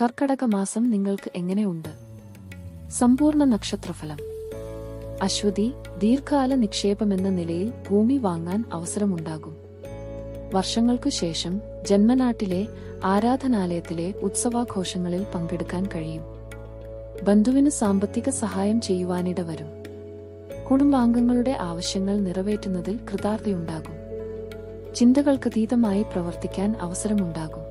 കർക്കടക മാസം നിങ്ങൾക്ക് എങ്ങനെയുണ്ട് സമ്പൂർണ നക്ഷത്രഫലം. അശ്വതി ദീർഘകാല നിക്ഷേപമെന്ന നിലയിൽ ഭൂമി വാങ്ങാൻ അവസരമുണ്ടാകും. വർഷങ്ങൾക്കു ശേഷം ജന്മനാട്ടിലെ ആരാധനാലയത്തിലെ ഉത്സവാഘോഷങ്ങളിൽ പങ്കെടുക്കാൻ കഴിയും. ബന്ധുവിന് സാമ്പത്തിക സഹായം ചെയ്യുവാനിട വരും. കുടുംബാംഗങ്ങളുടെ ആവശ്യങ്ങൾ നിറവേറ്റുന്നതിൽ കൃതാർത്ഥയുണ്ടാകും. ചിന്തകൾക്കതീതമായി പ്രവർത്തിക്കാൻ അവസരമുണ്ടാകും.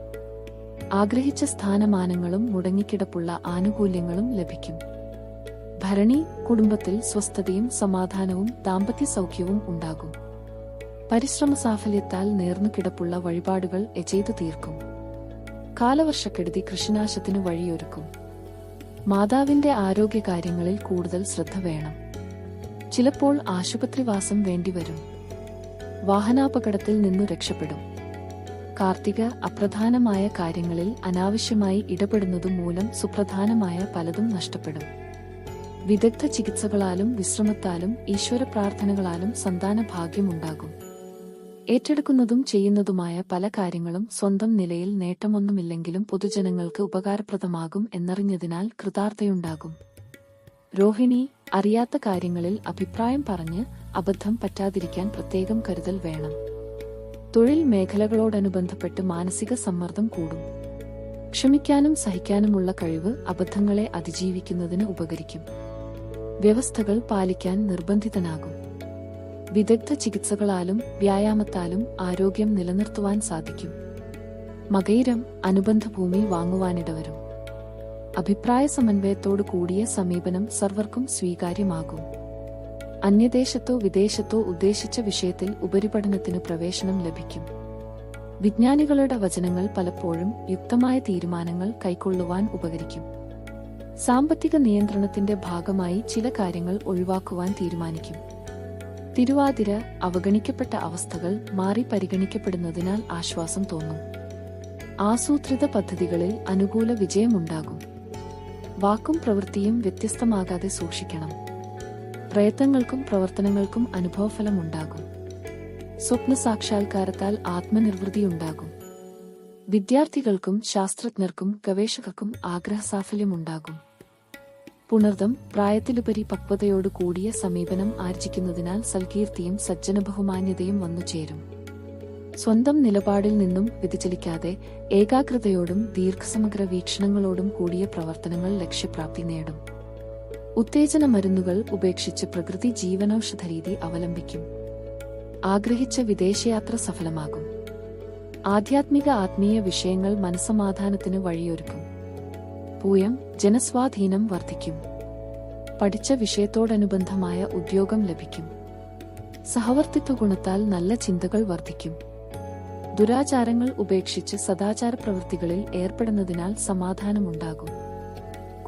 ആഗ്രഹിച്ച സ്ഥാനമാനങ്ങളും മുടങ്ങിക്കിടപ്പുള്ള ആനുകൂല്യങ്ങളും ലഭിക്കും. ഭരണി കുടുംബത്തിൽ സ്വസ്ഥതയും സമാധാനവും ദാമ്പത്യ സൗഖ്യവും ഉണ്ടാകും. പരിശ്രമ സാഫല്യത്താൽ നേർന്നു കിടപ്പുള്ള വഴിപാടുകൾ എചെയ്തു തീർക്കും. കാലവർഷക്കെടുതി കൃഷിനാശത്തിനു വഴിയൊരുക്കും. മാതാവിന്റെ ആരോഗ്യകാര്യങ്ങളിൽ കൂടുതൽ ശ്രദ്ധ വേണം. ചിലപ്പോൾ ആശുപത്രിവാസം വേണ്ടിവരും. വാഹനാപകടത്തിൽ നിന്നു രക്ഷപ്പെടും. കാർത്തിക അപ്രധാനമായ കാര്യങ്ങളിൽ അനാവശ്യമായി ഇടപെടുന്നതുമൂലം സുപ്രധാനമായ പലതും നഷ്ടപ്പെടും. വിദഗ്ധ ചികിത്സകളാലും വിശ്രമത്താലും ഈശ്വര പ്രാർത്ഥനകളാലും സന്താന ഭാഗ്യമുണ്ടാകും. ഏറ്റെടുക്കുന്നതും ചെയ്യുന്നതുമായ പല കാര്യങ്ങളും സ്വന്തം നിലയിൽ നേട്ടമൊന്നുമില്ലെങ്കിലും പൊതുജനങ്ങൾക്ക് ഉപകാരപ്രദമാകും എന്നറിഞ്ഞതിനാൽ കൃതാർത്ഥയുണ്ടാകും. രോഹിണി അറിയാത്ത കാര്യങ്ങളിൽ അഭിപ്രായം പറഞ്ഞ് അബദ്ധം പറ്റാതിരിക്കാൻ പ്രത്യേകം കരുതൽ വേണം. തൊഴിൽ മേഖലകളോടനുബന്ധപ്പെട്ട് മാനസിക സമ്മർദ്ദം കൂടും. ക്ഷമിക്കാനും സഹിക്കാനുമുള്ള കഴിവ് അബദ്ധങ്ങളെ അതിജീവിക്കുന്നതിന് ഉപകരിക്കും. വ്യവസ്ഥകൾ പാലിക്കാൻ നിർബന്ധിതനാകും. വിദഗ്ധ ചികിത്സകളാലും വ്യായാമത്താലും ആരോഗ്യം നിലനിർത്തുവാൻ സാധിക്കും. മകയിരം അനുബന്ധ ഭൂമി വാങ്ങുവാനിടവരും. അഭിപ്രായ സമന്വയത്തോടു കൂടിയ സമീപനം സർവർക്കും സ്വീകാര്യമാകും. അന്യദേശത്തോ വിദേശത്തോ ഉദ്ദേശിച്ച വിഷയത്തിൽ ഉപരിപഠനത്തിന് പ്രവേശനം ലഭിക്കും. വിജ്ഞാനികളുടെ വചനങ്ങൾ പലപ്പോഴും യുക്തമായ തീരുമാനങ്ങൾ കൈക്കൊള്ളുവാൻ ഉപകരിക്കും. സാമ്പത്തിക നിയന്ത്രണത്തിന്റെ ഭാഗമായി ചില കാര്യങ്ങൾ ഒഴിവാക്കുവാൻ തീരുമാനിക്കും. തിരുവാതിര അവഗണിക്കപ്പെട്ട അവസ്ഥകൾ മാറി പരിഗണിക്കപ്പെടുന്നതിനാൽ ആശ്വാസം തോന്നും. ആസൂത്രിത പദ്ധതികളിൽ അനുകൂല വിജയമുണ്ടാകും. വാക്കും പ്രവൃത്തിയും വ്യത്യസ്തമാകാതെ സൂക്ഷിക്കണം. പ്രയത്നങ്ങൾക്കും പ്രവർത്തനങ്ങൾക്കും അനുഭവഫലം ഉണ്ടാകും സ്വപ്ന സാക്ഷാത്കാരത്താൽ ആത്മനിർവൃതിയുണ്ടാകും. വിദ്യാർത്ഥികൾക്കും ശാസ്ത്രജ്ഞർക്കും ഗവേഷകർക്കും ആഗ്രഹസാഫല്യമുണ്ടാകും. പുണർദം പ്രായത്തിലുപരി പക്വതയോടു കൂടിയ സമീപനം ആർജിക്കുന്നതിനാൽ സൽകീർത്തിയും ബഹുമാന്യതയും വന്നുചേരും സ്വന്തം നിലപാടിൽ നിന്നും വ്യതിചലിക്കാതെ ഏകാഗ്രതയോടും ദീർഘസമഗ്ര വീക്ഷണങ്ങളോടും കൂടിയ പ്രവർത്തനങ്ങൾ ലക്ഷ്യപ്രാപ്തി നേടും. ഉത്തേജന മരുന്നുകൾ ഉപേക്ഷിച്ച് പ്രകൃതി ജീവനൌഷധ രീതി അവലംബിക്കും. ആഗ്രഹിച്ച വിദേശയാത്ര സഫലമാകും. ആധ്യാത്മിക ആത്മീയ വിഷയങ്ങൾ മനസമാധാനത്തിന് വഴിയൊരുക്കും. പൂയം ജനസ്വാധീനം വർദ്ധിക്കും. പഠിച്ച വിഷയത്തോടനുബന്ധമായ ഉദ്യോഗം ലഭിക്കും. സഹവർത്തിത്വ ഗുണത്താൽ നല്ല ചിന്തകൾ വർദ്ധിക്കും. ദുരാചാരങ്ങൾ ഉപേക്ഷിച്ച് സദാചാര പ്രവൃത്തികളിൽ ഏർപ്പെടുന്നതിനാൽ സമാധാനമുണ്ടാകും.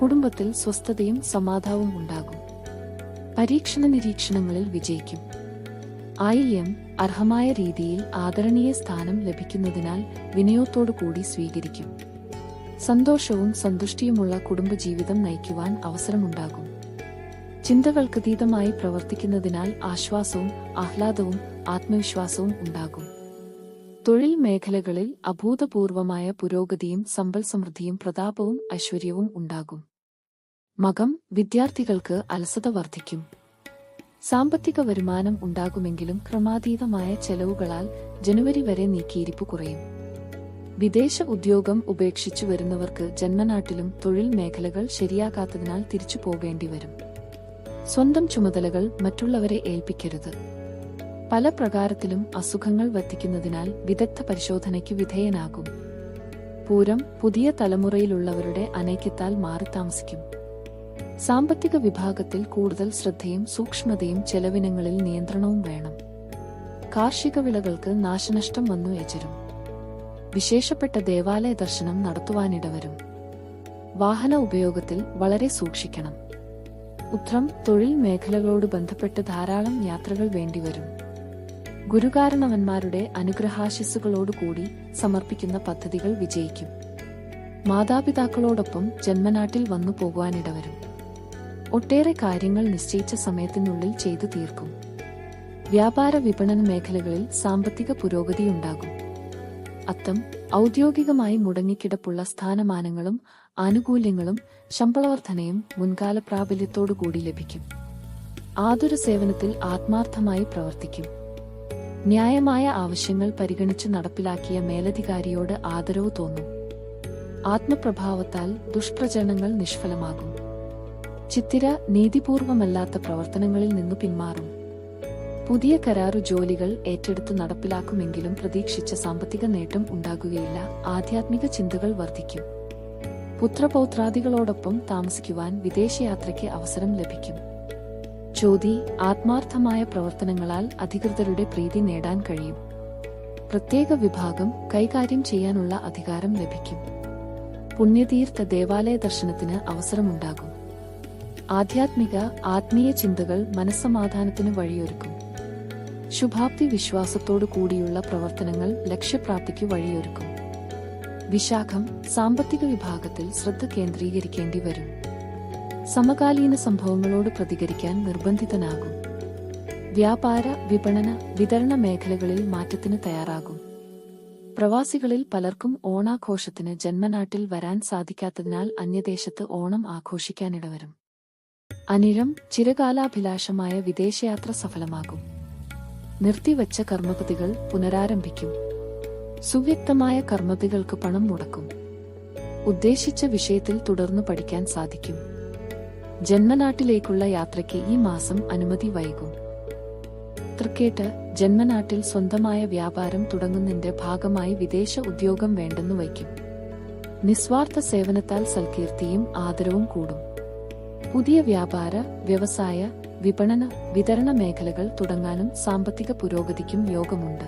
കുടുംബത്തിൽ സ്വസ്ഥതയും സമാധാനവും ഉണ്ടാകും. പരീക്ഷണ നിരീക്ഷണങ്ങളിൽ വിജയിക്കും. ആയില്യം അർഹമായ രീതിയിൽ ആദരണീയ സ്ഥാനം ലഭിക്കുന്നതിനാൽ വിനയത്തോടു കൂടി സ്വീകരിക്കും. സന്തോഷവും സന്തുഷ്ടിയുമുള്ള കുടുംബജീവിതം നയിക്കുവാൻ അവസരമുണ്ടാകും. ചിന്തകൾക്കതീതമായി പ്രവർത്തിക്കുന്നതിനാൽ ആശ്വാസവും ആഹ്ലാദവും ആത്മവിശ്വാസവും ഉണ്ടാകും. തൊഴിൽ മേഖലകളിൽ അഭൂതപൂർവമായ പുരോഗതിയും സമ്പൽ സമൃദ്ധിയും പ്രതാപവും ഐശ്വര്യവും ഉണ്ടാകും. മകം വിദ്യാർത്ഥികൾക്ക് അലസത വർദ്ധിക്കും. സാമ്പത്തിക വരുമാനം ഉണ്ടാകുമെങ്കിലും ക്രമാതീതമായ ചെലവുകളാൽ ജനുവരി വരെ നീക്കിയിരിപ്പ് കുറയും. വിദേശ ഉദ്യോഗം ഉപേക്ഷിച്ചു വരുന്നവർക്ക് ജന്മനാട്ടിലും തൊഴിൽ മേഖലകൾ ശരിയാകാത്തതിനാൽ തിരിച്ചു പോകേണ്ടി വരും സ്വന്തം ചുമതലകൾ മറ്റുള്ളവരെ ഏൽപ്പിക്കരുത്. പല പ്രകാരത്തിലും അസുഖങ്ങൾ വർദ്ധിക്കുന്നതിനാൽ വിദഗ്ധ പരിശോധനയ്ക്ക് വിധേയനാകും. പൂരം പുതിയ തലമുറയിലുള്ളവരുടെ അനൈക്യത്താൽ മാറി താമസിക്കും. സാമ്പത്തിക വിഭാഗത്തിൽ കൂടുതൽ ശ്രദ്ധയും സൂക്ഷ്മതയും ചെലവിനങ്ങളിൽ നിയന്ത്രണവും വേണം. കാർഷിക വിളകൾക്ക് നാശനഷ്ടം വന്നു ഏച്ചരും വിശേഷപ്പെട്ട ദേവാലയ ദർശനം നടത്തുവാനിടവരും. വാഹന ഉപയോഗത്തിൽ വളരെ സൂക്ഷിക്കണം. ഉത്രം തൊഴിൽ മേഖലകളോട് ബന്ധപ്പെട്ട് ധാരാളം യാത്രകൾ വേണ്ടിവരും. ഗുരുകാരണവന്മാരുടെ അനുഗ്രഹാശിസ്സുകളോടുകൂടി സമർപ്പിക്കുന്ന പദ്ധതികൾ വിജയിക്കും. മാതാപിതാക്കളോടൊപ്പം ജന്മനാട്ടിൽ വന്നു പോകുവാനിടവരും. ഒട്ടേറെ കാര്യങ്ങൾ നിശ്ചയിച്ച സമയത്തിനുള്ളിൽ ചെയ്തു തീർക്കും. വ്യാപാര വിപണന മേഖലകളിൽ സാമ്പത്തിക പുരോഗതിയുണ്ടാകും. അത്തം ഔദ്യോഗികമായി മുടങ്ങിക്കിടപ്പുള്ള സ്ഥാനമാനങ്ങളും ആനുകൂല്യങ്ങളും ശമ്പളവർദ്ധനയും മുൻകാല പ്രാബല്യത്തോടുകൂടി ലഭിക്കും. ആതുര സേവനത്തിൽ ആത്മാർത്ഥമായി പ്രവർത്തിക്കും. ന്യായമായ ആവശ്യങ്ങൾ പരിഗണിച്ച് നടപ്പിലാക്കിയ മേലധികാരിയോട് ആദരവ് തോന്നും. ആത്മപ്രഭാവത്താൽ ദുഷ്പ്രചരണങ്ങൾ നിഷ്ഫലമാകും. ചിത്തിര നീതിപൂർവമല്ലാത്ത പ്രവർത്തനങ്ങളിൽ നിന്നു പിന്മാറും. പുതിയ കരാറു ജോലികൾ ഏറ്റെടുത്ത് നടപ്പിലാക്കുമെങ്കിലും പ്രതീക്ഷിച്ച സാമ്പത്തിക നേട്ടം ഉണ്ടാകുകയില്ല. ആധ്യാത്മിക ചിന്തകൾ വർദ്ധിക്കും. പുത്രപൗത്രാദികളോടൊപ്പം താമസിക്കുവാൻ വിദേശയാത്രയ്ക്ക് അവസരം ലഭിക്കും. ചോതി ആത്മാർത്ഥമായ പ്രവർത്തനങ്ങളാൽ അധികൃതരുടെ പ്രീതി നേടാൻ കഴിയും. പ്രത്യേക വിഭാഗം കൈകാര്യം ചെയ്യാനുള്ള അധികാരം ലഭിക്കും. പുണ്യതീർത്ഥ ദേവാലയ ദർശനത്തിന് അവസരമുണ്ടാകും. ആധ്യാത്മിക ആത്മീയ ചിന്തകൾ മനസ്സമാധാനത്തിന് വഴിയൊരുക്കും. ശുഭാപ്തി വിശ്വാസത്തോടു കൂടിയുള്ള പ്രവർത്തനങ്ങൾ ലക്ഷ്യപ്രാപ്തിക്ക് വഴിയൊരുക്കും. വിശാഖം സാമ്പത്തിക വിഭാഗത്തിൽ ശ്രദ്ധ കേന്ദ്രീകരിക്കേണ്ടി വരും. സമകാലീന സംഭവങ്ങളോട് പ്രതികരിക്കാൻ നിർബന്ധിതനാകും. വ്യാപാര വിപണന വിതരണ മേഖലകളിൽ മാറ്റത്തിന് തയ്യാറാകും. പ്രവാസികളിൽ പലർക്കും ഓണാഘോഷത്തിന് ജന്മനാട്ടിൽ വരാൻ സാധിക്കാത്തതിനാൽ അന്യദേശത്ത് ഓണം ആഘോഷിക്കാനിടവരും. അനിഴം ചിരകാലാഭിലാഷമായ വിദേശയാത്ര സഫലമാകും. നിർത്തിവച്ച കർമ്മപതികൾ പുനരാരംഭിക്കും. സുവ്യക്തമായ കർമ്മതികൾക്ക് പണം മുടക്കും. ഉദ്ദേശിച്ച വിഷയത്തിൽ തുടർന്ന് പഠിക്കാൻ സാധിക്കും. ജന്മനാട്ടിലേക്കുള്ള യാത്രയ്ക്ക് ഈ മാസം അനുമതി വൈകും. തൃക്കേട്ട് ജന്മനാട്ടിൽ സ്വന്തമായ വ്യാപാരം തുടങ്ങുന്നതിന്റെ ഭാഗമായി വിദേശ ഉദ്യോഗം വേണ്ടെന്നു വയ്ക്കും. നിസ്വാർത്ഥ സേവനത്താൽ സൽകീർത്തിയും ആദരവും കൂടും. പുതിയ വ്യാപാര വ്യവസായ വിപണന വിതരണ മേഖലകൾ തുടങ്ങാനും സാമ്പത്തിക പുരോഗതിക്കും യോഗമുണ്ട്.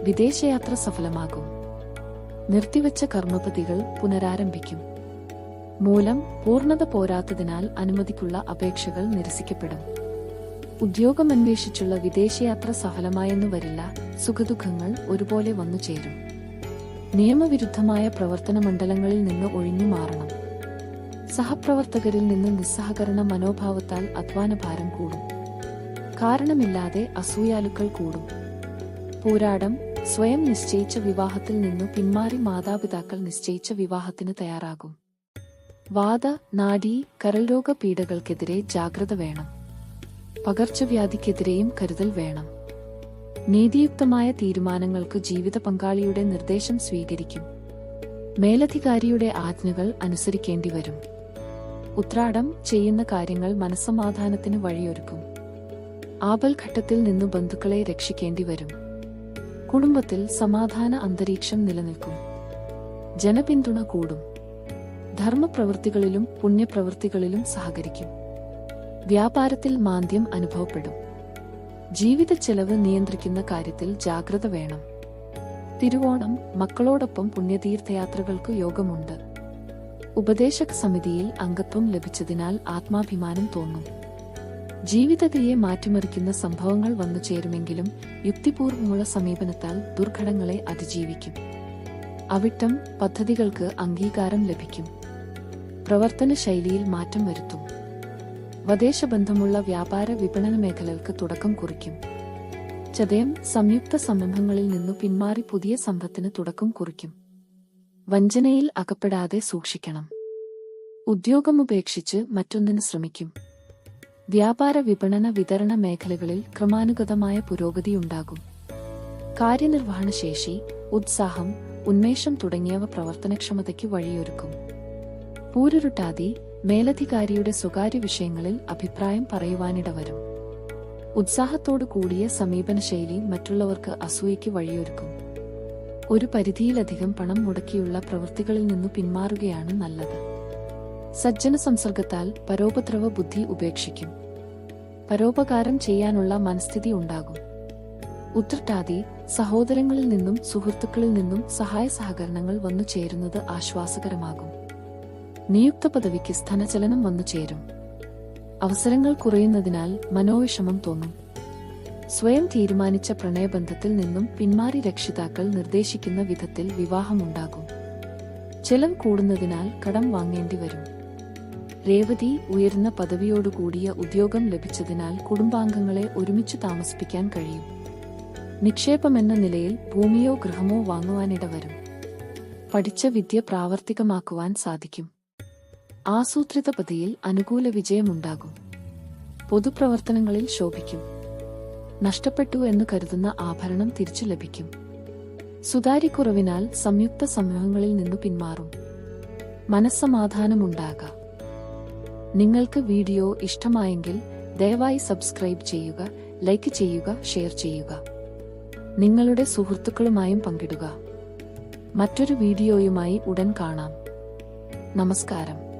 വിദേശയാത്ര സഫലമാകും. നിർത്തിവച്ച കർമ്മപതികൾ പുനരാരംഭിക്കും. മൂലം പൂർണത പോരാത്തതിനാൽ അനുമതിക്കുള്ള അപേക്ഷകൾ നിരസിക്കപ്പെടും. ഉദ്യോഗം അന്വേഷിച്ചുള്ള വിദേശയാത്ര സഫലമായെന്നു വരില്ല സുഖദുഃഖങ്ങൾ ഒരുപോലെ വന്നു ചേരും. നിയമവിരുദ്ധമായ പ്രവർത്തന മണ്ഡലങ്ങളിൽ നിന്ന് ഒഴിഞ്ഞു മാറണം. സഹപ്രവർത്തകരിൽ നിന്ന് നിസ്സഹകരണ മനോഭാവത്താൽ അധ്വാനഭാരം കൂടും. കാരണമില്ലാതെ അസൂയാലുക്കൾ കൂടും. പോരാടം സ്വയം നിശ്ചയിച്ച വിവാഹത്തിൽ നിന്നു പിന്മാറി മാതാപിതാക്കൾ നിശ്ചയിച്ച വിവാഹത്തിന് തയ്യാറാകും. വാദ നാഡീ കരൾരോഗ പീഡകൾക്കെതിരെ ജാഗ്രത വേണം. പകർച്ചവ്യാധിക്കെതിരെയും കരുതൽ വേണം. നീതിയുക്തമായ തീരുമാനങ്ങൾക്ക് ജീവിത പങ്കാളിയുടെ നിർദ്ദേശം സ്വീകരിക്കും. മേലധികാരിയുടെ ആജ്ഞകൾ അനുസരിക്കേണ്ടി വരും. ഉത്രാടം ചെയ്യുന്ന കാര്യങ്ങൾ മനസ്സമാധാനത്തിന് വഴിയൊരുക്കും. ആപൽഘട്ടത്തിൽ നിന്നു ബന്ധുക്കളെ രക്ഷിക്കേണ്ടി വരും. കുടുംബത്തിൽ സമാധാന അന്തരീക്ഷം നിലനിൽക്കും. ജനപിന്തുണ കൂടും. ധർമ്മപ്രവൃത്തികളിലും പുണ്യപ്രവൃത്തികളിലും സഹകരിക്കും. വ്യാപാരത്തിൽ മാന്ദ്യം അനുഭവപ്പെടും. ജീവിത ചെലവ് നിയന്ത്രിക്കുന്ന കാര്യത്തിൽ ജാഗ്രത വേണം. തിരുവോണം മക്കളോടൊപ്പം പുണ്യതീർത്ഥയാത്രകൾക്ക് യോഗമുണ്ട്. ഉപദേശക സമിതിയിൽ അംഗത്വം ലഭിച്ചതിനാൽ ആത്മാഭിമാനം തോന്നും. ജീവിതതയെ മാറ്റിമറിക്കുന്ന സംഭവങ്ങൾ വന്നു ചേരുമെങ്കിലും യുക്തിപൂർവമുള്ള സമീപനത്താൽ ദുർഘടങ്ങളെ അതിജീവിക്കും. അവിട്ടം പദ്ധതികൾക്ക് അംഗീകാരം ലഭിക്കും. പ്രവർത്തന ശൈലിയിൽ മാറ്റം വരുത്തും. വദേശ ബന്ധമുള്ള വ്യാപാര വിപണന മേഖലകൾക്ക് തുടക്കം കുറിക്കും. ചതയം സംയുക്ത സംരംഭങ്ങളിൽ നിന്നു പിന്മാറി പുതിയ സമ്പത്തിന് തുടക്കം കുറിക്കും. വഞ്ചനയിൽ അകപ്പെടാതെ സൂക്ഷിക്കണം. ഉദ്യോഗമുപേക്ഷിച്ച് മറ്റൊന്നിന് ശ്രമിക്കും. വ്യാപാര വിപണന വിതരണ മേഖലകളിൽ ക്രമാനുഗതമായ പുരോഗതിയുണ്ടാകും കാര്യനിർവഹണശേഷി ഉത്സാഹം ഉന്മേഷം തുടങ്ങിയവ പ്രവർത്തനക്ഷമതയ്ക്ക് വഴിയൊരുക്കും. പൂരുരുട്ടാതി മേലധികാരിയുടെ സ്വകാര്യ വിഷയങ്ങളിൽ അഭിപ്രായം പറയുവാനിട വരും ഉത്സാഹത്തോടു കൂടിയ സമീപന ശൈലി മറ്റുള്ളവർക്ക് അസൂയയ്ക്ക് വഴിയൊരുക്കും. ഒരു പരിധിയിലധികം പണം മുടക്കിയുള്ള പ്രവൃത്തികളിൽ നിന്നു പിന്മാറുകയാണ് നല്ലത്. സജ്ജന സംസർഗത്താൽ പരോപദ്രവ ബുദ്ധി ഉപേക്ഷിക്കും. പരോപകാരം ചെയ്യാനുള്ള മനസ്ഥിതി ഉണ്ടാകും. ഉത്രട്ടാതി സഹോദരങ്ങളിൽ നിന്നും സുഹൃത്തുക്കളിൽ നിന്നും സഹായ സഹകരണങ്ങൾ വന്നു ചേരുന്നത് ആശ്വാസകരമാകും. നിയുക്ത പദവിക്ക് സ്ഥനചലനം വന്നു ചേരും. അവസരങ്ങൾ കുറയുന്നതിനാൽ മനോവിഷമം തോന്നും. സ്വയം തീരുമാനിച്ച പ്രണയബന്ധത്തിൽ നിന്നും പിന്മാറി രക്ഷിതാക്കൾ നിർദ്ദേശിക്കുന്ന വിധത്തിൽ വിവാഹമുണ്ടാകും. ചെലവ് കൂടുന്നതിനാൽ കടം വാങ്ങേണ്ടി വരും. രേവതി ഉയർന്ന പദവിയോടുകൂടിയ ഉദ്യോഗം ലഭിച്ചതിനാൽ കുടുംബാംഗങ്ങളെ ഒരുമിച്ച് താമസിപ്പിക്കാൻ കഴിയും. നിക്ഷേപമെന്ന നിലയിൽ ഭൂമിയോ ഗൃഹമോ വാങ്ങുവാനിടവരും. പഠിച്ച വിദ്യ പ്രാവർത്തികമാക്കുവാൻ സാധിക്കും. ആസൂത്രിത പതിയിൽ അനുകൂല വിജയമുണ്ടാകും. പൊതുപ്രവർത്തനങ്ങളിൽ ശോഭിക്കും. നഷ്ടപ്പെട്ടു എന്ന് കരുതുന്ന ആഭരണം തിരിച്ചു ലഭിക്കും. സുതാര്യക്കുറവിനാൽ സംയുക്ത സമൂഹങ്ങളിൽ നിന്നു പിന്മാറും. മനസ്സമാധാനമുണ്ടാകാം. നിങ്ങൾക്ക് വീഡിയോ ഇഷ്ടമായെങ്കിൽ ദയവായി സബ്സ്ക്രൈബ് ചെയ്യുക ലൈക്ക് ചെയ്യുക ഷെയർ ചെയ്യുക. നിങ്ങളുടെ സുഹൃത്തുക്കളുമായും പങ്കിടുക. മറ്റൊരു വീഡിയോയുമായി ഉടൻ കാണാം. നമസ്കാരം.